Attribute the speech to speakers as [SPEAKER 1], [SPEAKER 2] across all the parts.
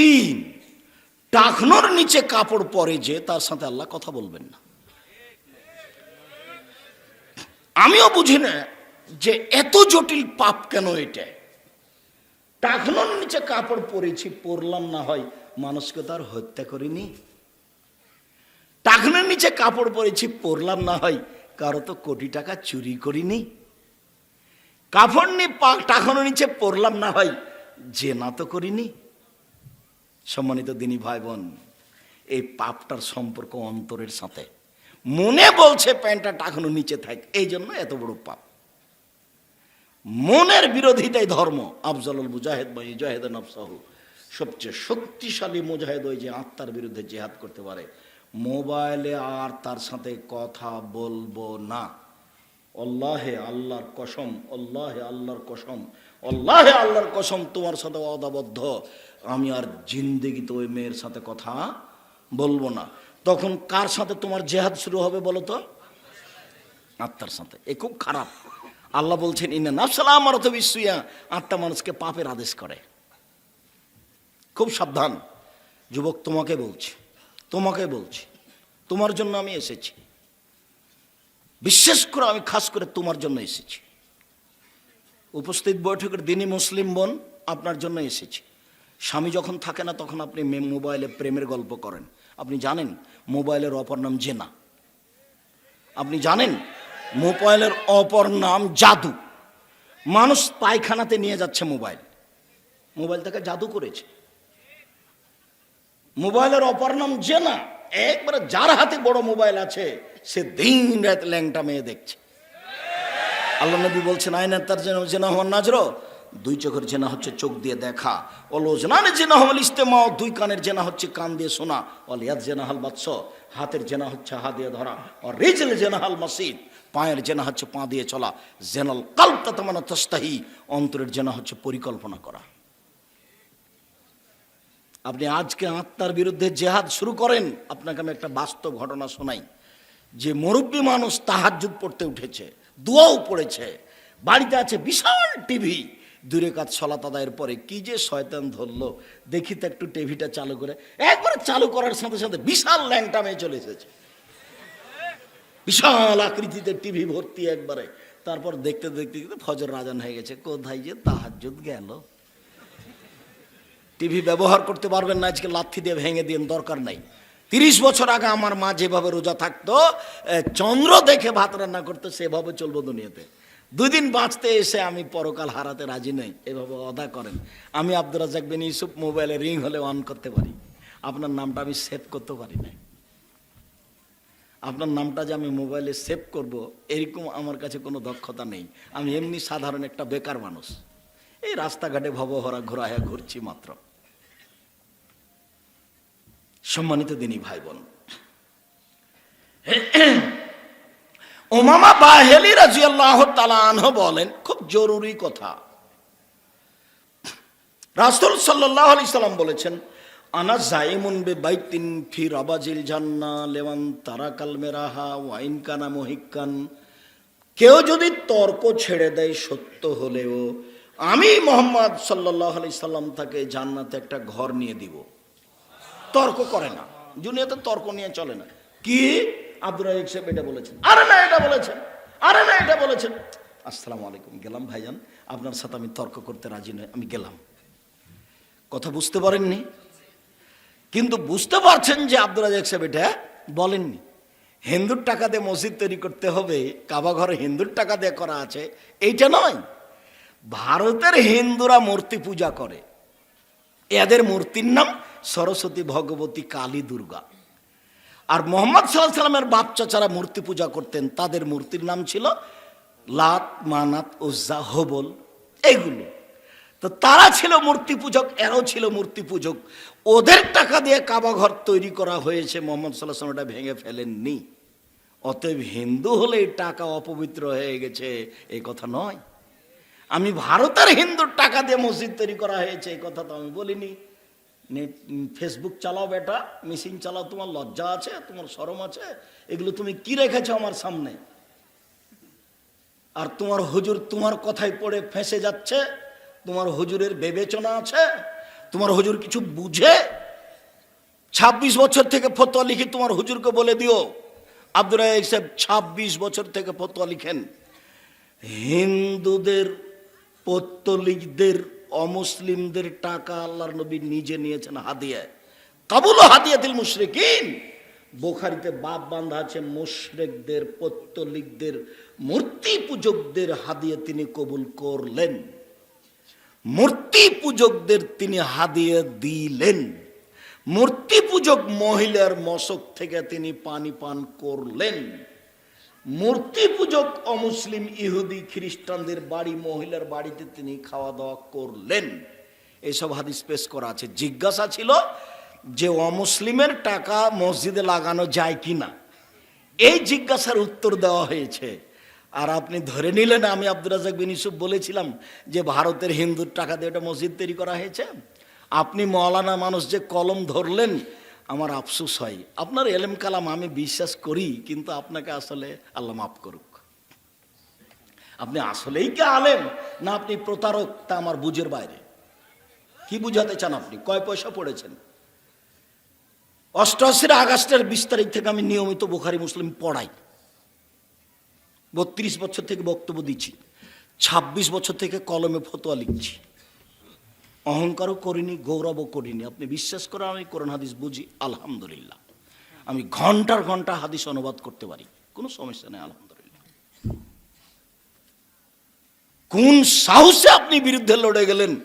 [SPEAKER 1] তিন। টাকনোর নিচে কাপড় পরে যে, তার সাথে আল্লাহ কথা বলবেন না। আমিও বুঝি না যে এত জটিল পাপ কেন এটা? টাকনোর নিচে কাপড় পরেছি, পরলাম না হয় মানুষকে তার হত্যা করিনি। টাকনোর নিচে কাপড় পরেছি, পরলাম না হয় কারও তো কোটি টাকা চুরি করিনি। কাপড় নিয়ে টাকানোর নিচে পরলাম না হয় যে না তো করিনি। সম্মানিত দিনী ভাই বোন এই পাপটার সম্পর্ক অন্তরের সাথে। মনে বলছে প্যান্টটা টাকানো নিচে থাক, এই জন্য এত বড় পাপ। মনের বিরোধিতাই ধর্ম, আফজলুল মুজাহিদ বা ইজাহেদ নফসাহু। সবচেয়ে শক্তিশালী মুজাহিদ ওই যে আত্মার বিরুদ্ধে জেহাদ করতে পারে। মোবাইলে আর তার সাথে কথা বলব না। অল্লাহে আল্লাহর কসম অল্লাহে আল্লাহর কসম অল্লাহে আল্লাহর কসম তোমার সাথে অদাবদ্ধ আমি আর জিন্দেগিতে ওই মেয়ের সাথে কথা বলব না। তখন কার সাথে তোমার জেহাদ শুরু হবে বলো তো? আত্মার সাথে। এ খুব খারাপ। আল্লাহ বলছেন, ইন্না নাফসালা আমার তো বিশ্বইয়া আত্মা মানুষকে পাপের আদেশ করে। খুব সাবধান। যুবক তোমাকে বলছি তোমাকে বলছি, তোমার জন্য আমি এসেছি। বিশেষ করে আমি খাস করে তোমার জন্য এসেছি। উপস্থিত বৈঠকের দিনই মুসলিম বোন আপনার জন্য এসেছি। স্বামী যখন থাকে না, তখন আপনি মোবাইলে প্রেমের গল্প করেন। আপনি জানেন, মোবাইলের অপর নাম জেনা। আপনি জানেন, মোবাইলের অপর নাম জাদু। মানুষ পায়খানাতে নিয়ে যাচ্ছে মোবাইল। মোবাইল তাকে জাদু করেছে। মোবাইলের অপর নাম জেনা। একবারে যার হাতে বড় মোবাইল আছে, সে দিন রাত ল্যাংটা মেয়ে দেখছে। আল্লাহ নবী বলছেন আয়না তার যেন জেনা হওয়ার নাজর। দুই চোখের জেনা হচ্ছে চোখ দিয়ে দেখা। অলোজনানের জেনা হল ইস্তেমা, দুই কানের জেনা হচ্ছে কান দিয়ে শোনা। অলিয়াদ জেনা হাল বাৎস হাতের জেনা হচ্ছে হা দিয়ে ধরা। আর রিজল জেনা হাল মাসিদ, পায়ের জেনা হচ্ছে পা দিয়ে চলা। জেনাল কালতা তামানা তস্তাহি, অন্তরের জেনা হচ্ছে পরিকল্পনা করা। আপনি আজকে আত্মার বিরুদ্ধে জেহাদ শুরু করেন, আপনাকে আমি একটা বাস্তব ঘটনা শোনাই। যে মুরব্বী মানুষ তাহাজ্জুদ পড়তে উঠেছে, দোয়াও পড়েছে, বাড়িতে আছে বিশাল টিভি। দূরে কাজ সলাত আদায়ের পরে কি যে শয়তান ধরলো। দেখি তো একটু টিভিটা চালু করে। একবারে চালু করার সাথে সাথে বিশাল ল্যাংটা মেয়ে চলে এসেছে। বিশাল আকৃতিতে টিভি ভর্তি একবারে। তারপর দেখতে দেখতে দেখতে ফজর রাজান হয়ে গেছে। কোথায় যে তাহাজ্জুদ গেল। টিভি ব্যবহার করতে পারবেন না, আজকে লাথি দিয়ে ভেঙে দিয়ে দরকার নাই। তিরিশ বছর আগে আমার মা যেভাবে রোজা থাকতো চন্দ্র দেখে ভাত রান্না করতো, সেভাবে চলবো দুনিয়াতে। দুই দিন বাঁচতে এসে আমি পরকাল হারাতে রাজি নই। এভাবে অদা করেন। আমি আব্দুর রাজাক বিন ইউসুফ মোবাইলে রিং হলে অন করতে পারি। আপনার নামটা আমি সেভ করতে পারি না আপনার নামটা যে আমি মোবাইলে সেভ করব, এরকম আমার কাছে কোনো দক্ষতা নেই। আমি এমনি সাধারণ একটা বেকার মানুষ। এই রাস্তাঘাটে ভবহরা ঘোরায়া ঘুরছি মাত্র। সম্মানিত দিনী ভাই বোন। ওমামা বাহেলি রাজিয়াল্লাহ তালানহ বলেন, খুব জরুরি কথা। রাসুল সাল্লাহ আলি সাল্লাম বলেছেন, আনা জাইমুন বে বাইতিন ফি রাবাজিল জান্না লেওয়ান তারা কালমেরাহা ওয়াইন কানা মহিকান কেউ যদি তর্ক ছেড়ে দেয় সত্য হলেও, আমি মোহাম্মদ সাল্লাহ আলি সাল্লাম তাকে জান্নাতে একটা ঘর নিয়ে দিব। তর্ক করে না। দুনিয়াতে তর্ক নিয়ে চলে না। কি? আব্দুর রাজিক সাহেব এটা বলেছেন। আরে না এটা বলেছেন। আরে না এটা বলেছেন। আসসালামু আলাইকুম গেলাম ভাইজান। আপনার সাথে আমি তর্ক করতে রাজি নই আমি গেলাম। কথা বুঝতে পারেননি? কিন্তু বুঝতে পারছেন যে আব্দুর রাজাক সাহেব এটা বলেননি। হিন্দুর টাকা দিয়ে মসজিদ তৈরি করতে হবে কাবা ঘরে হিন্দুর টাকা দিয়ে করা আছে এইটা নয়। ভারতের হিন্দুরা মূর্তি পূজা করে। এদের মূর্তির নাম সরস্বতী ভগবতী কালী দুর্গা। আর মোহাম্মদ সাল্লাহ সাল্লামের বাপ চাচারা মূর্তি পূজা করতেন, তাদের মূর্তির নাম ছিল লাত, মানাত উজ্জা হবল এগুলো তো তারা ছিল মূর্তি পূজক, এরাও ছিল মূর্তি পূজক। ওদের টাকা দিয়ে কাবা ঘর তৈরি করা হয়েছে, মোহাম্মদ সাল্লাহ সাল্লাম এটা ভেঙে ফেলেননি। অতএব হিন্দু হলে টাকা অপবিত্র হয়ে গেছে এই কথা নয়। আমি ভারতের হিন্দুর টাকা দিয়ে মসজিদ তৈরি করা হয়েছে এই কথা তো আমি বলিনি। ফেসবুক চালাও বেটা মেশিন চালাও, তোমার লজ্জা আছে, তোমার সরম আছে, এগুলো তুমি কি রেখেছো আমার সামনে? আর তোমার হুজুর তোমার কথাই পড়ে ফেঁসে যাচ্ছে, তোমার হুজুরের বিবেচনা আছে, তোমার হুজুর কিছু বুঝে? ছাব্বিশ বছর থেকে ফতোয়া লিখে তোমার হুজুরকে বলে দিও। আব্দুল সাহেব ছাব্বিশ বছর থেকে ফতোয়া লিখেন। হিন্দুদের, পত্তলিকদের অমুসলিমদের টাকা আল্লাহর নবী নিজে নিয়েছেন হাদিয়া কাবুল হাদিয়াতিল মুশরিকিন। বোখারিতে বাপ বান্ধা আছে, মুশরিকদের, পত্তলিকদের, মূর্তি পূজকদের হাদিয়া তিনি কবুল করলেন। মূর্তি পূজকদের তিনি হাদিয়ে দিলেন। মূর্তি পূজক মহিলার মশক থেকে তিনি পানি পান করলেন। মূর্তি পূজক অমুসলিম ইহুদি খ্রিস্টানদের বাড়ি, মহিলার বাড়িতে তিনি খাওয়া দাওয়া করলেন। এসব হাদিস পেশ করা আছে। জিজ্ঞাসা ছিল যে অমুসলিমের টাকা মসজিদে লাগানো যায় কি না এই জিজ্ঞাসার উত্তর দেওয়া হয়েছে। আর আপনি ধরে নিলেন, আমি আব্দুল রাজাক বিন ইউসুফ বলেছিলাম যে ভারতের হিন্দুর টাকা দিয়ে একটা মসজিদ তৈরি করা হয়েছে। আপনি মৌলানা মানুষ যে কলম ধরলেন আমার আফসোস হয়। আপনার এলেম কালাম আমি বিশ্বাস করি, কিন্তু আপনাকে আসলে আল্লাহ মাফ করুক। আপনি আসলেই কি আলেম, না আপনি প্রতারক, তা আমার বুঝের বাইরে। কি বুঝাতে চান আপনি? কয় পয়সা পড়েছেন? অষ্টআশির আগস্টের বিশ তারিখ থেকে আমি নিয়মিত বোখারি, মুসলিম পড়াই। বত্রিশ বছর থেকে বক্তব্য দিচ্ছি। ২৬ বছর থেকে কলমে ফতোয়া লিখছি। অহংকারও করিনি, গৌরবও করিনি। আপনি বিশ্বাস করেন আমি কোরআন হাদিস বুঝি, আলহামদুলিল্লাহ। আমি ঘণ্টার ঘণ্টা হাদিস অনুবাদ করতে পারি, কোনো সমস্যা নেই, আলহামদুলিল্লাহ। কোন সাহসে আপনি বিরুদ্ধে লড়ে গেলেন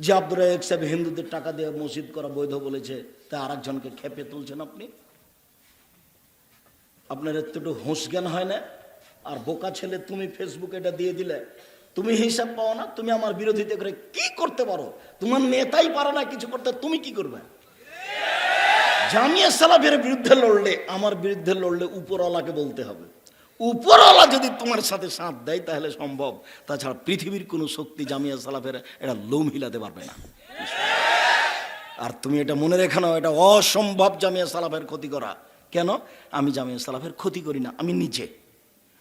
[SPEAKER 1] যে আব্দুর রাজাক সাহেব হিন্দুদের টাকা দিয়ে মসজিদ করা বৈধ বলেছে তা আর একজনকে খেপে তুলছেন আপনি? আপনার একটু হোঁশ জ্ঞান হয় না? আর বোকা ছেলে তুমি ফেসবুকে এটা দিয়ে দিলে তুমি হিসাব পাও না, তুমি আমার বিরোধিতা করে কি করতে পারো? তোমার নেতাই পারে না কিছু করতে, তুমি কি করবে? জামিয়া সালাফের বিরুদ্ধে লড়লে, আমার বিরুদ্ধে লড়লে উপরওয়ালাকে বলতে হবে। উপরওয়ালা যদি তোমার সাথে সাথ দেয়, তাহলে সম্ভব। তাছাড়া পৃথিবীর কোনো শক্তি জামিয়া সালাফের এটা লোম হিলাতে পারবে না। আর তুমি এটা মনে রেখে নাও, এটা অসম্ভব জামিয়া সালাফের ক্ষতি করা। কেন? আমি জামিয়া সালাফের ক্ষতি করি না, আমি নিচে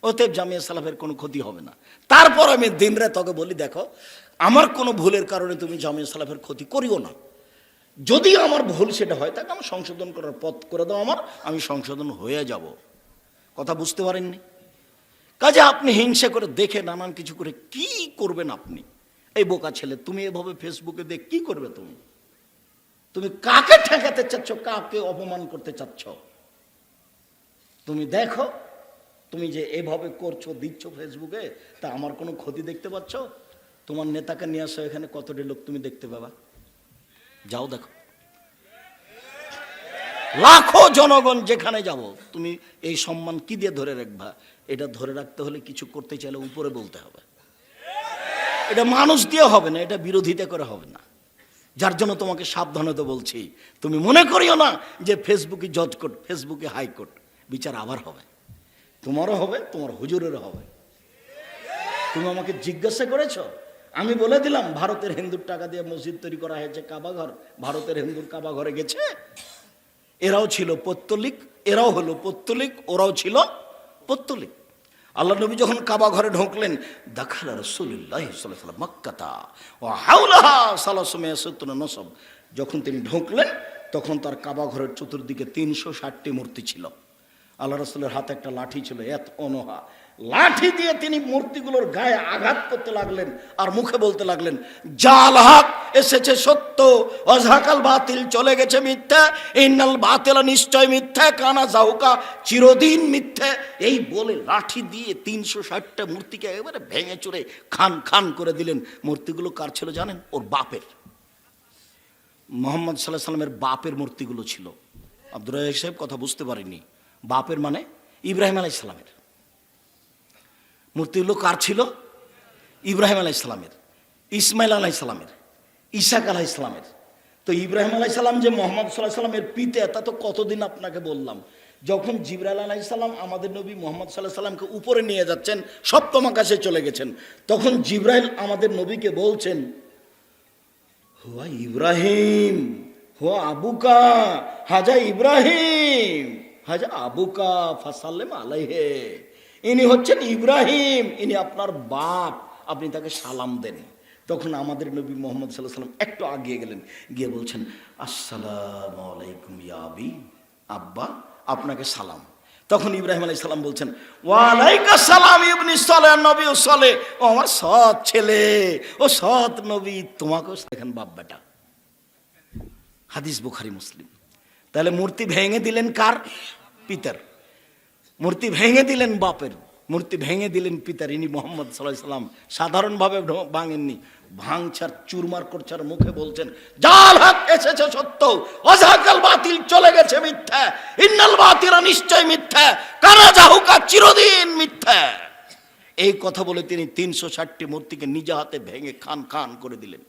[SPEAKER 1] অতএব জামিয়া সালাফের কোনো ক্ষতি হবে না। তারপর আমি দিন রাত তোকে বলি, দেখো, আমার কোনো ভুলের কারণে তুমি জামিয়া সালাফের ক্ষতি করিও না। যদি আমার ভুল সেটা হয়, তাকে আমি সংশোধন করার পথ করে দাও আমার, আমি সংশোধন হয়ে যাব। কথা বুঝতে পারেননি? কাজে আপনি হিংসা করে দেখে নানান কিছু করে কি করবেন আপনি? এই বোকা ছেলে, তুমি এভাবে ফেসবুকে দেখ, কি করবে তুমি? তুমি কাকে ঠেকাতে চাচ্ছ, কাকে অপমান করতে চাচ্ছ? তুমি দেখো তুমি যে এভাবে করছ, দিচ্ছ ফেসবুকে তা আমার কোনো ক্ষতি দেখতে পাচ্ছ? তোমার নেতাকে নিয়ে আসো এখানে, কতটি লোক তুমি দেখতে পাবা? যাও দেখো। লাখো জনগণ যেখানে যাব, তুমি এই সম্মান কি দিয়ে ধরে রাখবা? এটা ধরে রাখতে হলে কিছু করতে চাইলে উপরে বলতে হবে। এটা মানুষ দিয়ে হবে না, এটা বিরোধিতা করে হবে না। যার জন্য তোমাকে সাবধানতা বলছি, তুমি মনে করিও না যে ফেসবুকে জজ কোর্ট ফেসবুকে হাইকোর্ট বিচার আবার হবে। তোমারও হবে, তোমার হুজুরেরও হবে। তুমি আমাকে জিজ্ঞাসা করেছ? আমি বলে দিলাম, ভারতের হিন্দুর টাকা দিয়ে মসজিদ তৈরি করা হয়েছে কাবাঘর ভারতের হিন্দুর কাবাঘরে গেছে। এরাও ছিল পত্তলিক, এরাও হলো পত্তলিক, ওরাও ছিল পত্তলিক। আল্লাহ নবী যখন কাবা ঘরে ঢুকলেন, দেখাল রসুল্লাহ ও নসব। যখন তিনি ঢুকলেন, তখন তার কাবা ঘরের চতুর্দিকে তিনশো ষাটটি মূর্তি ছিল। আল্লাহ রসুলের হাতে একটা লাঠি ছিল, এত অনহা। লাঠি দিয়ে তিনি মূর্তিগুলোর গায়ে আঘাত করতে লাগলেন আর মুখে বলতে লাগলেন, জাল হক, এসেছে সত্য অঝাকাল বাতিল চলে গেছে মিথ্যা, ইন্নাল বাতিল নিশ্চয় মিথ্যা, কানা জাহুকা চিরদিন মিথ্যা। এই বলে লাঠি দিয়ে তিনশো ষাটটা মূর্তিকে একেবারে ভেঙে চুরে খান খান করে দিলেন। মূর্তিগুলো কার ছিল জানেন? ওর বাপের। মোহাম্মদ সাল্লাহ সাল্লামের বাপের মূর্তিগুলো ছিল। আব্দুর সাহেব কথা বুঝতে পারেনি বাপের মানে ইব্রাহিম আলাই সালামের। মূর্তিগুলো কার ছিল? ইব্রাহিম আলাই সালামের। ইসমাইল আলাই সালামের। ইসাক আলাই সালামের। তো ইব্রাহিম আলাই সালাম যে মোহাম্মদ সাল্লাহ সাল্লামের পিতে, তা তো কতদিন আপনাকে বললাম? যখন জিবরাইল আলাই সালাম আমাদের নবী মোহাম্মদ সাল্লাহ সাল্লামকে উপরে নিয়ে যাচ্ছেন, সপ্তম আকাশে চলে গেছেন, তখন জিব্রাইল আমাদের নবীকে বলছেন, হুয়া ইব্রাহিম, হুয়া আবুকা, হাজা ইব্রাহিম। হাজা আবুকা ফাসাল্লেম আলাইহে। ইনি হচ্ছেন ইব্রাহিম, ইনি আপনার বাপ। আপনি তাকে সালাম দেন। তখন আমাদের নবী মোহাম্মদ সাল্লাহ সাল্লাম একটু আগিয়ে গেলেন, গিয়ে বলছেন, আসসালাম আলাইকুম ইয়াবি আব্বা, আপনাকে সালাম। তখন ইব্রাহিম আলাই সালাম বলছেন ওয়ালাইকা সালাম ইবনি সলে নবী ও সলে। ও আমার সৎ ছেলে, ও সৎ নবী, তোমাকেও দেখেন বাপ বেটা হাদিস বুখারি, মুসলিম। তাহলে মূর্তি ভেঙে দিলেন কার? পিতার। মূর্তি ভেঙে দিলেন বাপের। মূর্তি ভেঙে দিলেন পিতার। ইনি মোহাম্মদ সাল্লাহ সাল্লাম। সাধারণভাবে ভাঙেননি। ভাঙছার, চুরমার করছার মুখে বলছেন, জাল হাত এসেছে সত্য। অজাকাল বাতিল চলে গেছে মিথ্যা। ইন্নাল বাতিরা নিশ্চয় মিথ্যা। কারা যাহুকা চিরদিন মিথ্যা। এই কথা বলে তিনি তিনশো ষাটটি মূর্তিকে নিজ হাতে ভেঙে খান খান করে দিলেন।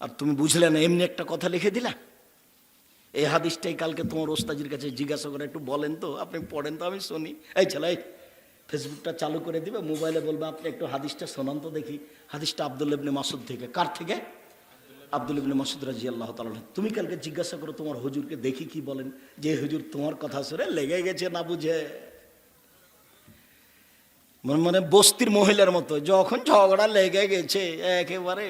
[SPEAKER 1] আর তুমি বুঝলে না, এমনি একটা কথা লিখে দিলা? এই হাদিসটাই কালকে তোমার ওস্তাজির কাছে জিজ্ঞাসা করে, একটু বলেন তো, আপনি পড়েন তো, আমি শুনি। এই এই ফেসবুকটা চালু করে দিবে, মোবাইলে বলবে, আপনি একটু হাদিসটা শোনান তো দেখি। হাদিসটা আব্দুল ইবনে মাসুদ থেকে, কার থেকে? আব্দুল ইবনে মাসুদ রাজি আল্লাহ তাআলা তুমি কালকে জিজ্ঞাসা করো, তোমার হুজুরকে দেখি কি বলেন? যে হুজুর তোমার কথা শুনে লেগে গেছে না বুঝে। মানে মানে বস্তির মহিলার মতো, যখন ঝগড়া লেগে গেছে, একেবারে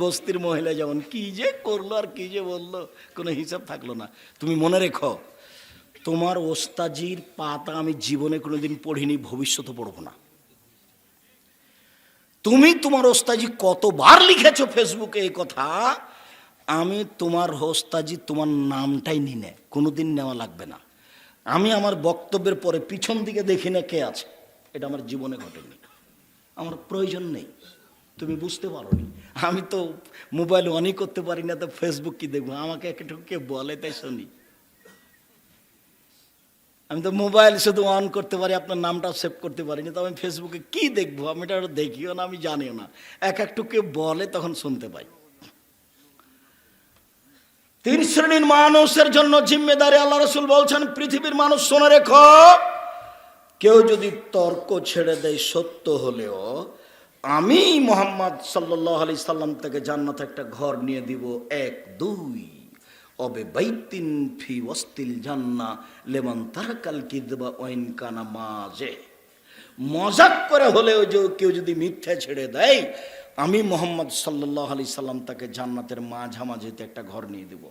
[SPEAKER 1] বস্তির মহিলা যেমন, কি যে করল আর কি যে বলল, কোনো হিসাব থাকল না। তুমি মনে রেখো, তোমার ওস্তাজির পাতা আমি জীবনে কোনোদিন পড়িনি, ভবিষ্যতে পড়ব না। তুমি তোমার ওস্তাজি কতবার লিখেছো ফেসবুকে এই কথা, আমি তোমার ওস্তাজি তোমার নামটাই নি নে, কোনোদিন নেওয়া লাগবে না। আমি আমার বক্তব্যের পরে পিছন দিকে দেখি না কে আছে, এটা আমার জীবনে ঘটেনি। আমার প্রয়োজন নেই। তুমি বুঝতে পারোনি। আমি তো মোবাইল অনই করতে পারি না, তো ফেসবুক কি দেখব? আমাকে একটু কে বলে, তাই শুনি। আমি তো মোবাইল শুধু অন করতে পারি, আপনার নামটা সেভ করতে পারি না তো আমি ফেসবুকে কি দেখব? আমি এটা দেখিও না, আমি জানিও না। এক একটু কে বলে, তখন শুনতে পাই। তিন শ্রেণির মানুষের জন্য জিম্মেদারি, আল্লাহ রসুল বলছেন, পৃথিবীর মানুষ শোনে রেখো। কেউ যদি তর্ক ছেড়ে দেয়, সত্য হলেও আমি মোহাম্মদ সাল্লাহ আলি সাল্লাম থেকে জান্নাত একটা ঘর নিয়ে দিব, এক, দুই। অবে বাইতিন ফি ওয়াস্তিল জান্না লেমন তারাকাল কিদবা ওয়াইন কানা মাঝে মজাক করে হলেও যে কেউ যদি মিথ্যা ছেড়ে দেয়, আমি মোহাম্মদ সাল্লাহ আলি সাল্লাম তাকে জান্নাতের মাঝামাঝিতে একটা ঘর নিয়ে দিব।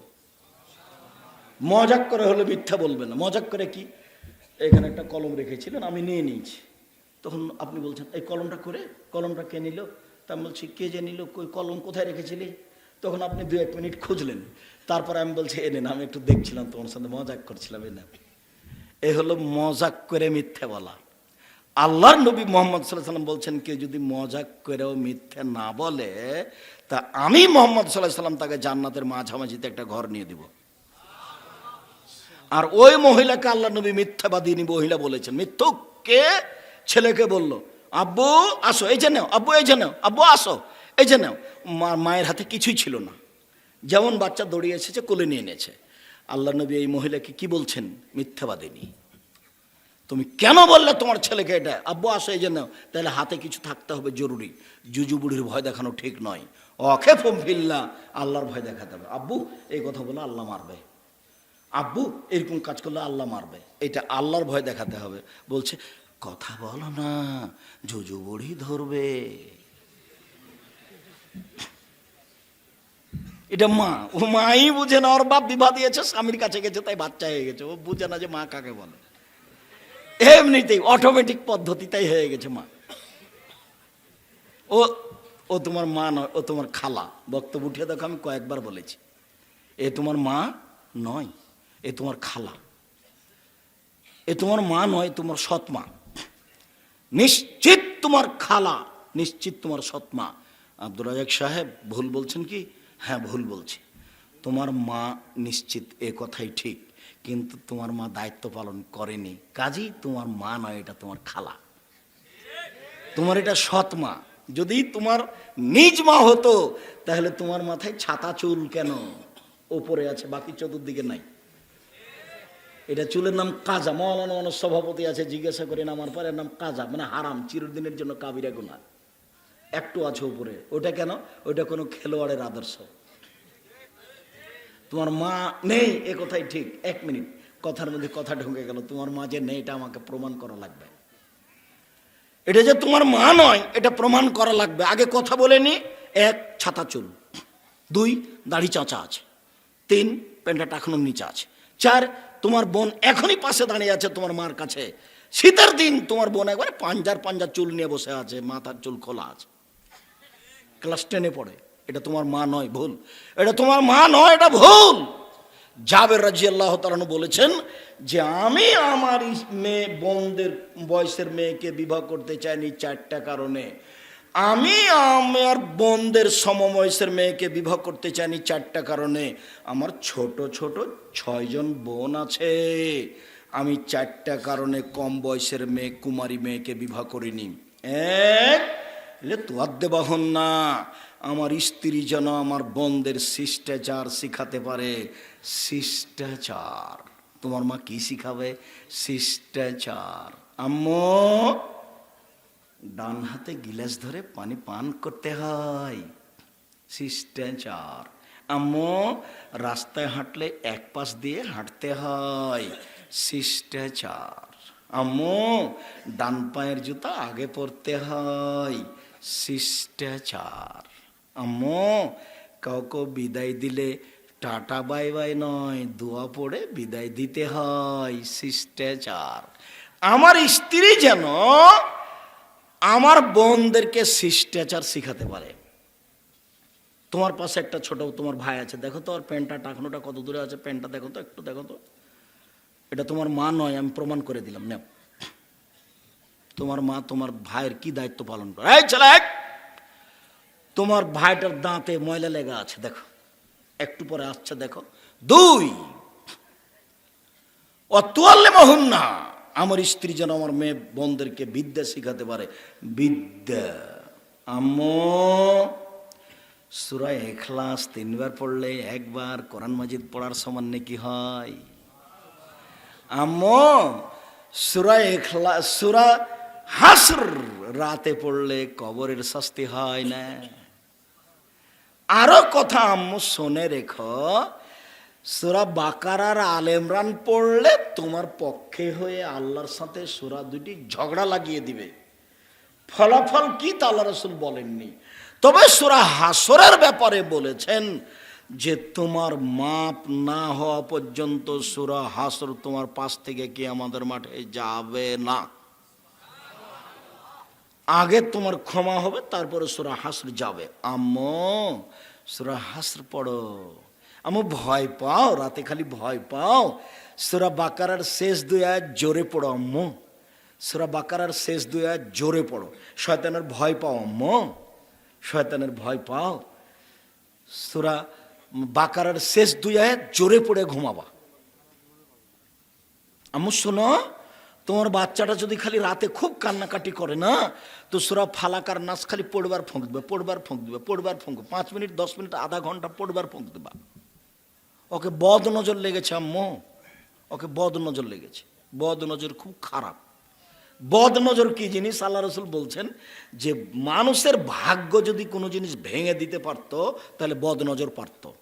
[SPEAKER 1] মজাক করে হলে মিথ্যা বলবে না। মজাক করে কি? এখানে একটা কলম রেখেছিলেন, আমি নিয়ে নিয়েছি। তখন আপনি বলছেন, এই কলমটা করে, কলমটা কে নিল? তা বলছি, কে যে নিল? কই, কলম কোথায় রেখেছিলি? তখন আপনি দু এক মিনিট খুঁজলেন। তারপর আমি বলছি, এ নেন, আমি একটু দেখছিলাম তোমার সাথে, মজাক করছিলাম এ নেন। এ হলো মজাক করে মিথ্যে বলা। আল্লাহর নবী মোহাম্মদ সাল্লাহ সাল্লাম বলছেন, কেউ যদি মজাক করেও মিথ্যে না বলে, তা আমি মোহাম্মদ সাল্লাহ সাল্লাম তাকে জান্নাতের মাঝামাঝিতে একটা ঘর নিয়ে দিব। আর ওই মহিলাকে আল্লাহ নবী মিথ্যাবাদিনী মহিলা বলেছেন, মিথ্যুক কে? ছেলেকে বলল, আব্বু, আসো, এই যে নাও, আব্বু, এই যে নাও, আব্বু, আসো, এই যে নাও। মায়ের হাতে কিছুই ছিল না। যেমন বাচ্চা দৌড়িয়ে এসেছে, কোলে নিয়ে এনেছে। আল্লাহ নবী এই মহিলাকে কি বলছেন? মিথ্যাবাদিনী। তুমি কেন বললে তোমার ছেলেকে এটা? আব্বু, আসো, এই যে নাও। তাহলে হাতে কিছু থাকতে হবে, জরুরি। জুজু বুড়ির ভয় দেখানো ঠিক নয়। অখে ফিল্লা আল্লাহর ভয় দেখাতে হবে। আব্বু, এই কথা বলে আল্লাহ মারবে। আব্বু, এরকম কাজ করলে আল্লাহ মারবে। এটা আল্লাহর ভয় দেখাতে হবে। বলছে কথা বলো না, জুজু বুড়ি ধরবে। এটা মা, ও মাই বুঝে না, ওর বাপ বিবাহ দিয়েছে, স্বামীর কাছে গেছে, তাই বাচ্চা হয়ে গেছে, ও বুঝে না যে মা কাকে বলে। এমনিতেই অটোমেটিক পদ্ধতিতেই হয়ে গেছে মা। ও ও তোমার মা নয়, ও তোমার খালা। বক্তব্য উঠিয়ে দেখো, আমি কয়েকবার বলেছি। এ তোমার মা নয়, এ তোমার খালা। এ তোমার মা নয় তোমার সৎ মা। নিশ্চিত তোমার খালা, নিশ্চিত তোমার সৎ মা আব্দুর রাজাক সাহেব, ভুল বলছেন কি? হ্যাঁ ভুল বলছি। তোমার মা নিশ্চিত এ কথাই ঠিক, কিন্তু তোমার মা দায়িত্ব পালন করেনি। কাজেই তোমার মা নয়, এটা তোমার খালা। তোমার এটা সৎ মা যদি তোমার নিজ মা হতো, তাহলে তোমার মাথায় ছাতা চুল কেন? ওপরে আছে, বাকি চতুর্দিকে নাই। এটা চুলের নাম কাজা। মৌলানা মানুষ সভাপতি আছে, জিজ্ঞাসা করেন, আমার পরে নাম কাজা? মানে হারাম, চিরদিনের জন্য কাবিরা গুণা একটু আছে উপরে। ওটা কেন? ওটা কোনো খেলোয়াড়ের আদর্শ। তোমার মা নেই, এ কথাই ঠিক। এক মিনিট। কথার মধ্যে কথা ঢুকে গেল। তোমার মা যে নেই, এটা আমাকে প্রমাণ করা লাগবে। এটা যে তোমার মা নয়, এটা প্রমাণ করা লাগবে। আগে কথা বলে নি। এক, ছাতা চুল। দুই, দাড়ি চাঁচা আছে। তিন, প্যান্টটা টাকানোর নিচে আছে। চার তোমার বোন এখনই পাশে দাঁড়িয়ে আছে তোমার মার কাছে। শীতের দিন তোমার বোন একবারে পাঞ্জার পাঞ্জার চুল নিয়ে বসে আছে, মাথার চুল খোলা আছে। ক্লাস টেনে পড়ে, এটা তোমার মা নয়, ভুল। এটা তোমার মা নয়, এটা ভুল। জাবের রাজি আল্লাহ তালানু বলেছেন যে, আমি আমার মেয়ে বোনদের বয়সের মেয়েকে বিবাহ করতে চাইনি চারটা কারণে। আমি আমার বোনদের সমবয়সের মেয়েকে বিবাহ করতে চাইনি চারটা কারণে। আমার ছোট ছোট ছয়জন বোন আছে। আমি চারটা কারণে কম বয়সের মেয়ে, কুমারী মেয়েকে বিবাহ করিনি। এক তোয়াদ্দে বাহন না। আমার স্ত্রী যেন আমার বোনদের শিষ্টাচার শিখাতে পারে। শিষ্টাচার। তোমার মা কি শিখাবে? শিষ্টাচার। আম্মু ডান হাতে গিলাস ধরে পানি পান করতে হয়। শিষ্টাচার। আম্মু, রাস্তায় হাঁটলে এক পাশ দিয়ে হাঁটতে হয়। শিষ্টাচার। আম্মু, ডান পায়ের জুতা আগে পরতে হয়। শিষ্টাচার। আম্মু, কাউকে বিদায় দিলে টাটা বাই বাই নয়, দোয়া পড়ে বিদায় দিতে হয়। শিষ্টাচার। আমার স্ত্রী যেন আমার বোনদেরকে শিষ্টাচার শিখাতে পারে। তোমার পাশে একটা ছোট তোমার ভাই আছে, দেখো তো ওর প্যান্টটা টাকানোটা কত দূরে আছে প্যান্টটা দেখো তো, একটু দেখো তো। এটা তোমার মা নয়, আমি প্রমাণ করে দিলাম, নেও। তোমার মা তোমার ভাইয়ের কি দায়িত্ব পালন করে? এই এই! তোমার ভাইটার দাঁতে ময়লা লেগা আছে, দেখো। একটু পরে আসছে, দেখো। দুই! অতুয়াল্লে মহুন না আমার স্ত্রী যেন আমার মেয়ে বোনদেরকে বিদ্যা শিখাতে পারে। বিদ্যা। আম্মু, সুরা এখলাস তিনবার পড়লে একবার কোরআন মাজিদ পড়ার সমান নাকি হয়? আম্মু, সুরা এখলা সুরা হাসর রাতে পড়লে কবরের শাস্তি হয় না। আরও কথা আম্মু, শোনে রেখো সুরা বাকারার আল ইমরান পড়লে তোমার পক্ষে হয়ে আল্লাহর সাথে সুরা দুটি ঝগড়া লাগিয়ে দিবে। ফলাফল কি তা আল্লাহ রসুল বলেননি। তবে সুরা হাসরের ব্যাপারে বলেছেন যে তোমার মাপ না হওয়া পর্যন্ত সুরা হাসর তোমার পাশ থেকে কি আমাদের মাঠে যাবে না। আগে তোমার ক্ষমা হবে, তারপরে সুরা হাসর যাবে। আম্মু, সুরা হাসর পড়ো। আমু ভয় পাও, রাতে খালি ভয় পাও। সুরা বাকারার শেষ দুই আয়াত জোরে পড়ো আম্মু। সুরা বাকারার শেষ দুই জোরে পড়ো। শয়তানের ভয় পাও আম্মু। শয়তানের ভয় পাও। সুরা বাকারার শেষ দুই আয়াত জোরে পড়ে ঘুমাবা। আম্মু শোনো, তোমার বাচ্চাটা যদি খালি রাতে খুব কান্নাকাটি করে না, তো সুরা ফালাকার নাচ খালি পড়বার ফোঁক দেবে, পড়বার ফোঁক দেবে, পড়বার ফোঁক পাঁচ মিনিট, দশ মিনিট, আধা ঘণ্টা পড়বার ফোঁক দেবা। ওকে বদ নজর লেগেছে, আম্মু। ওকে বদ নজর লেগেছে। বদ নজর খুব খারাপ। বদ নজর কি জিনিস? আল্লাহ রসুল বলছেন যে মানুষের ভাগ্য যদি কোনো জিনিস ভেঙে দিতে পারতো, তাহলে বদ নজর পারতো।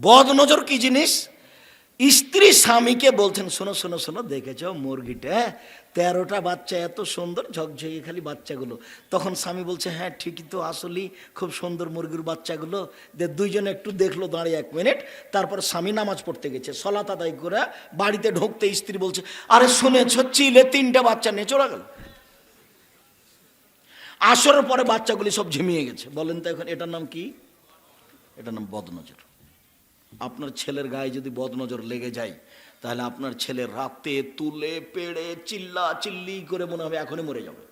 [SPEAKER 1] বদ নজর কি জিনিস? স্ত্রী স্বামীকে বলছেন, শোনো শোনো শোনো, দেখেছ মুরগিটা? তেরোটা বাচ্চা এত সুন্দর, ঝকঝকে খালি বাচ্চাগুলো। তখন স্বামী বলছে হ্যাঁ ঠিকই তো, আসলেই খুব সুন্দর মুরগির বাচ্চাগুলো। যে দুইজনে একটু দেখল, দাঁড়িয়ে এক মিনিট। তারপর স্বামী নামাজ পড়তে গেছে। সলাত আদায় করে বাড়িতে ঢুকতে স্ত্রী বলছে, আরে শুনেছ, চিলে তিনটা বাচ্চা নিয়ে চলে গেল? আসরের পরে বাচ্চাগুলি সব ঝিমিয়ে গেছে। বলেন তো এখন, এটার নাম কি? এটার নাম বদনজর। আপনার ছেলের গায়ে যদি বদনজর লেগে যায়, তাহলে আপনার ছেলে রাতে তুলে পেড়ে চিল্লা চিল্লি করে মনে হবে এখনই মরে যাবে।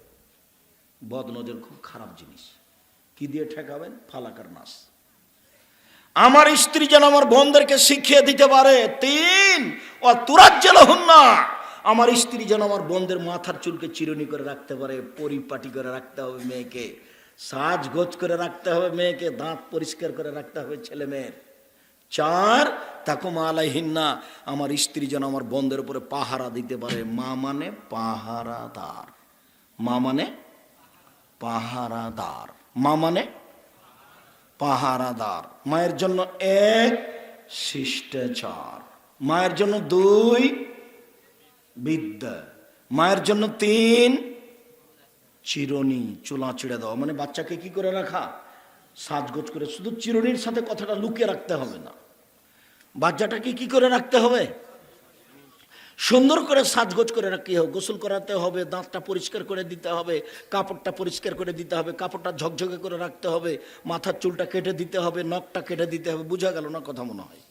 [SPEAKER 1] বদনজর খুব খারাপ জিনিস। কি দিয়ে ঠেকাবেন? ফালাকার নাস আমার স্ত্রী যেন আমার বোনদেরকে শিখিয়ে দিতে পারে, তিন, ও তুরাজ্জেল হন না আমার স্ত্রী যেন আমার বোনদের মাথার চুলকে চিরুনি করে রাখতে পারে, পরিপাটি করে রাখতে হবে মেয়েকে, সাজগোজ করে রাখতে হবে মেয়েকে, দাঁত পরিষ্কার করে রাখতে হবে ছেলে মেয়ের। চার, তাকু মালাইহিন্না আমার স্ত্রী যেন আমার বন্ধের উপরে পাহারা দিতে পারে। মা মানে পাহারাদার। মা মানে পাহারাদার। মা মানে পাহারাদার। মায়ের জন্য এক, শিষ্টাচার। মায়ের জন্য দুই, বিদ্যা। মায়ের জন্য তিন, চিরনি। চুলা চিড়ে দেওয়া মানে বাচ্চাকে কি করে রাখা? সাজগোজ করে, শুধু চিরুনির সাথে কথাটা লুকিয়ে রাখতে হবে না। বাচ্চাটাকে কি করে রাখতে হবে? সুন্দর করে সাজগোজ করে রাখতে হবে, গোসল করাতে হবে, দাঁতটা পরিষ্কার করে দিতে হবে, কাপড়টা পরিষ্কার করে দিতে হবে, কাপড়টা ঝকঝকে করে রাখতে হবে, মাথার চুলটা কেটে দিতে হবে, নখটা কেটে দিতে হবে, বোঝা গেল না কথা মনে হয়?